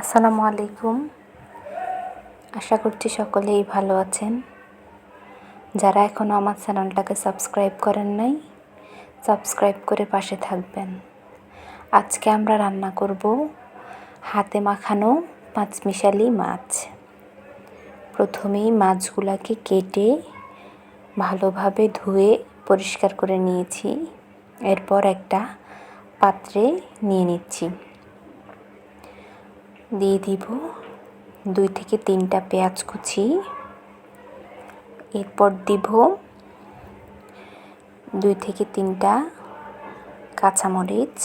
আসসালামু আলাইকুম। আশা করছি সকলেই ভালো আছেন। যারা এখনও আমার চ্যানেলটাকে সাবস্ক্রাইব করেন নাই, সাবস্ক্রাইব করে পাশে থাকবেন। আজকে আমরা রান্না করব হাতে মাখানো পাঁচমিশালি মাছ। প্রথমেই মাছগুলাকে কেটে ভালোভাবে ধুয়ে পরিষ্কার করে নিয়েছি। এরপর একটা পাত্রে নিয়ে নিচ্ছি। দিয়ে দিব দুই থেকে তিনটা পেঁয়াজ কুচি। এরপর দিব দুই থেকে তিনটা কাঁচামরিচ।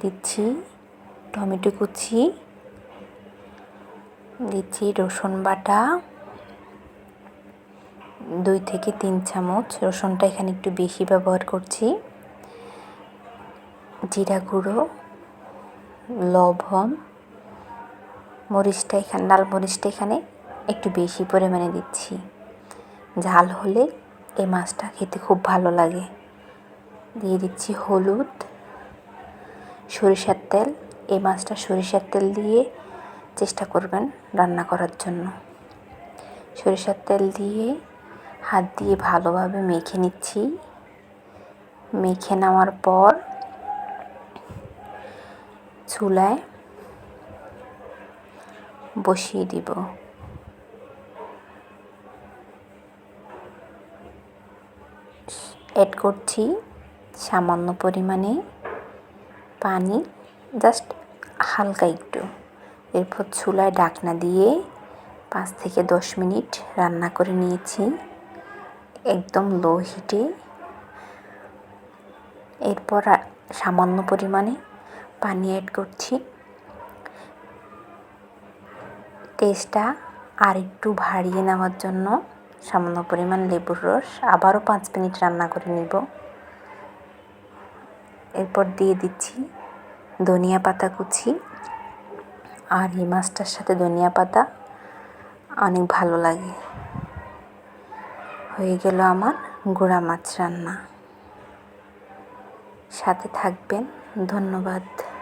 দিচ্ছি টমেটো কুচি। দিচ্ছি রসুন বাটা। দুই থেকে তিন চামচ, রসুনটা এখানে একটু বেশি ব্যবহার করছি। জিরা গুঁড়ো। লবণ, মরিচটা এখানে, লাল মরিচটা এখানে একটু বেশি পরিমাণে দিচ্ছি। ঝাল হলে এই মাছটা খেতে খুব ভালো লাগে। দিয়ে দিচ্ছি হলুদ, সরিষার তেল। এই মাছটা সরিষার তেল দিয়ে চেষ্টা করবেন রান্না করার জন্য। সরিষার তেল দিয়ে হাত দিয়ে ভালোভাবে মেখে নিচ্ছি। মেখে নেওয়ার পর চুলায় বসিয়ে দিব। অ্যাড করছি সামান্য পরিমাণে পানি জাস্ট হালকা একটু। এরপর চুলায় ডাকনা দিয়ে পাঁচ থেকে দশ মিনিট রান্না করে নিয়েছি, একদম লো হিটে এরপর সামান্য পরিমাণে পানি অ্যাড করছি। টেস্টটা আর একটু ভারিয়ে নেওয়ার জন্য সামান্য পরিমাণ লেবুর রস। আবারও পাঁচ মিনিট রান্না করে নিব। এরপর দিয়ে দিচ্ছি ধনিয়া পাতা কুচি। আর এই মাছটার সাথে ধনিয়া পাতা অনেক ভালো লাগে। হয়ে গেল আমার গুঁড়া মাছ রান্না। সাথে থাকবেন। ধন্যবাদ।